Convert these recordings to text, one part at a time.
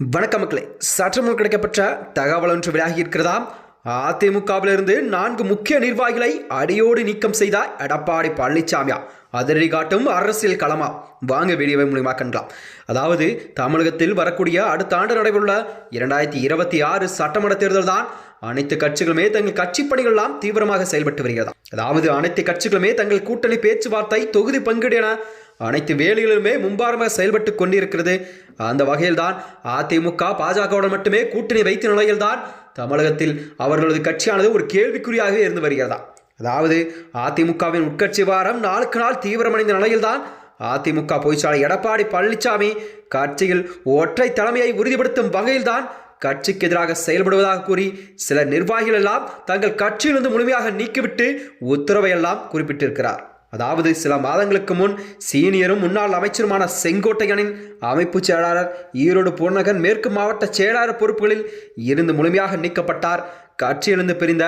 வணக்கம் மக்களே. சற்று முன் கிடைக்கப்பட்ட தகவல் ஒன்று விலகி இருக்கிறதா அதிமுகவிலிருந்து நான்கு முக்கிய நிர்வாகிகளை அடியோடு நீக்கம் செய்தார் எடப்பாடி பழனிசாமியா அதிரடி காட்டும் அரசியல் களமா? வாங்க வீடியோவை மூலியமா கண்டலாம். அதாவது தமிழகத்தில் வரக்கூடிய அடுத்த ஆண்டு நடைபெறுள்ள இரண்டாயிரத்தி இருபத்தி ஆறு சட்டமன்ற தேர்தல் தான் அனைத்து கட்சிகளுமே தங்கள் கட்சி பணிகளெல்லாம் தீவிரமாக செயல்பட்டு வருகிறதா. அதாவது அனைத்து கட்சிகளுமே தங்கள் கூட்டணி பேச்சுவார்த்தை தொகுதி பங்கீடு என அனைத்து வேலைகளிலுமே மும்பாரமாக செயல்பட்டு கொண்டிருக்கிறது. அந்த வகையில்தான் அதிமுக பாஜகவுடன் மட்டுமே கூட்டணி வைத்த நிலையில்தான் தமிழகத்தில் அவர்களது கட்சியானது ஒரு கேள்விக்குறியாகவே இருந்து வருகிறதா? அதாவது அதிமுகவின் உட்கட்சி வாரம் நாளுக்கு நாள் தீவிரமடைந்த நிலையில்தான் அதிமுக பொதுச்சாளர் எடப்பாடி பழனிசாமி கட்சியில் ஒற்றை தலைமையை உறுதிப்படுத்தும் வகையில்தான் கட்சிக்கு எதிராக செயல்படுவதாக கூறி சில நிர்வாகிகள் எல்லாம் தங்கள் கட்சியிலிருந்து முழுமையாக நீக்கிவிட்டு உத்தரவை எல்லாம் குறிப்பிட்டிருக்கிறார். அதாவது சில மாதங்களுக்கு முன் சீனியரும் முன்னாள் அமைச்சருமான செங்கோட்டையனின் அமைப்பு செயலாளர் ஈரோடு பூர்ணகன் மேற்கு மாவட்ட செயலாளர் பொறுப்புகளில் இருந்து முழுமையாக நீக்கப்பட்டார். கட்சியிலிருந்து பிரிந்த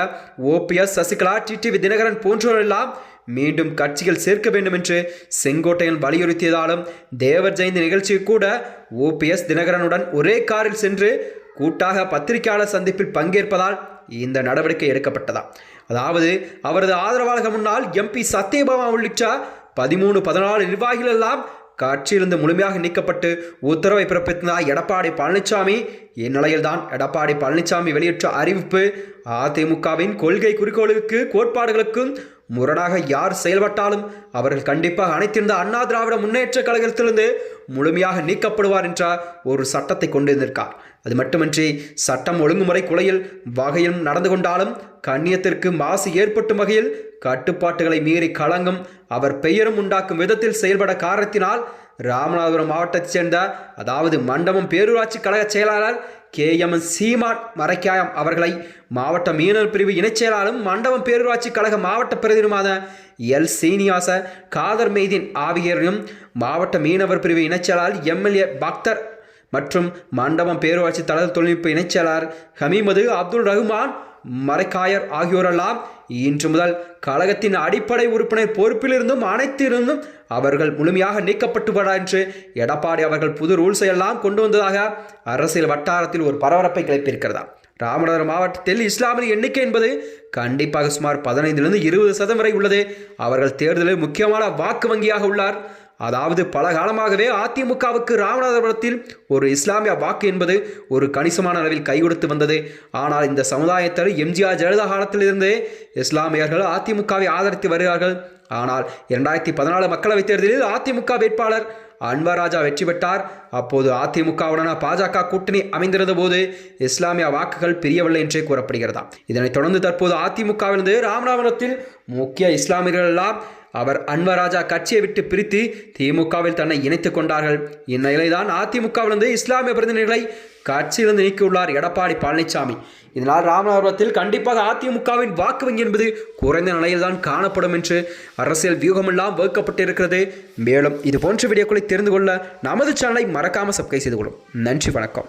ஓபிஎஸ் சசிகலா டிடிவி தினகரன் போன்றோரெல்லாம் மீண்டும் கட்சிகள் சேர்க்க வேண்டும் என்று செங்கோட்டையன் வலியுறுத்தியதாலும் தேவர் ஜெயந்தி நிகழ்ச்சிக்கு கூட ஓபிஎஸ் தினகரனுடன் ஒரே காரில் சென்று கூட்டாக பத்திரிகையாளர் சந்திப்பில் பங்கேற்பதால் இந்த நடவடிக்கை எடுக்கப்பட்டதா? அதாவது அவரது ஆதரவாளர்கள் முன்னால் எம்பி சத்யபாமா உள்ளிட்ட பதிமூணு பதினாலு நிர்வாகிகள் எல்லாம் கட்சியிலிருந்து முழுமையாக நீக்கப்பட்டு உத்தரவை பிறப்பித்தார் எடப்பாடி பழனிசாமி இந்நிலையில்தான் எடப்பாடி பழனிசாமி வெளியிட்ட அறிவிப்பு அதிமுகவின் கொள்கை குறிக்கோளுக்கு கோட்பாடுகளுக்கும் முரணாக யார் செயல்பட்டாலும் அவர்கள் கண்டிப்பாக அனைத்திருந்த அண்ணா திராவிட முன்னேற்ற கழகத்திலிருந்து முழுமையாக நீக்கப்படுவார் என்ற ஒரு சட்டத்தை கொண்டிருந்திருக்கார். அது மட்டுமின்றி சட்டம் ஒழுங்குமுறை குலையில் வகையில் நடந்து கொண்டாலும் கண்ணியத்திற்கு மாசு ஏற்பட்டும் வகையில் கட்டுப்பாட்டுகளை மீறி கலங்கும் அவர் பெயரும் உண்டாக்கும் விதத்தில் செயல்பட காரணத்தினால் ராமநாதபுரம் மாவட்டத்தைச் சேர்ந்த அதாவது மண்டபம் பேரூராட்சி கழக செயலாளர் கே எம் சீமான் மறைக்காயம் அவர்களை மாவட்ட மீனவர் பிரிவு இணைச் செயலாளரும் மண்டபம் பேரூராட்சி கழக மாவட்ட பிரதிநிதியுமான எல் சீனிவாச காதர் மெய்தீன் ஆகியோரையும் மாவட்ட மீனவர் பிரிவு இணைச் செயலாளர் எம்எல்ஏ பக்தர் மற்றும் மண்டபம் பேரூராட்சி தள தொழில்நுட்ப இணைச்செயலாளர் ஹமீமது அப்துல் ரஹ்மான் மரைக்காயர் ஆகியோரெல்லாம் இன்று முதல் கழகத்தின் அடிப்படை உறுப்பினர் பொறுப்பிலிருந்தும் அனைத்திலிருந்தும் அவர்கள் முழுமையாக நீக்கப்பட்டுவிடா என்று எடப்பாடி அவர்கள் புது ரூல்ஸை எல்லாம் கொண்டு வந்ததாக அரசியல் வட்டாரத்தில் ஒரு பரபரப்பை கிளப்பியிருக்கிறதா? ராமநாதபுரம் மாவட்டத்தில் இஸ்லாமிய எண்ணிக்கை என்பது கண்டிப்பாக சுமார் பதினைந்திலிருந்து இருபது சதம் வரை உள்ளது. அவர்கள் தேர்தலில் முக்கியமான வாக்கு வங்கியாக உள்ளார். அதாவது பல காலமாகவே அதிமுகவுக்கு ராமநாதபுரத்தில் ஒரு இஸ்லாமிய வாக்கு என்பது ஒரு கணிசமான அளவில் கை கொடுத்து வந்தது. ஆனால் இந்த சமுதாயத்தில் எம்ஜிஆர் ஜெயலலிதா காலத்திலிருந்தே இஸ்லாமியர்கள் அதிமுகவை ஆதரித்து வருகிறார்கள். ஆனால் இரண்டாயிரத்தி பதினாலு மக்களவைத் தேர்தலில் அதிமுக வேட்பாளர் அன்பராஜா வெற்றி பெற்றார். அப்போது அதிமுகவுடனான பாஜக கூட்டணி அமைந்திருந்த போது இஸ்லாமிய வாக்குகள் பிரியவில்லை என்றே கூறப்படுகிறதா இதனைத் தொடர்ந்து தற்போது அதிமுகவிலிருந்து ராமநாதபுரத்தில் முக்கிய இஸ்லாமியர்கள் எல்லாம் அவர் அன்வராஜா கட்சியை விட்டு பிரித்து திமுகவில் தன்னை இணைத்துக் கொண்டார்கள். இந்நிலைதான் அதிமுகவிலிருந்து இஸ்லாமிய பிரதிநிதிகளை கட்சியிலிருந்து நீக்கியுள்ளார் எடப்பாடி பழனிசாமி இதனால் ராமநாதபுரத்தில் கண்டிப்பாக அதிமுகவின் வாக்கு வங்கி என்பது குறைந்த நிலையில்தான் காணப்படும் என்று அரசியல் வியூகமெல்லாம் வகுக்கப்பட்டிருக்கிறது மேலும் இது போன்ற வீடியோக்களை தெரிந்து கொள்ள நமது சேனலை மறக்காமல் சப்ஸ்கிரைப் செய்து கொள்ளும். நன்றி வணக்கம்.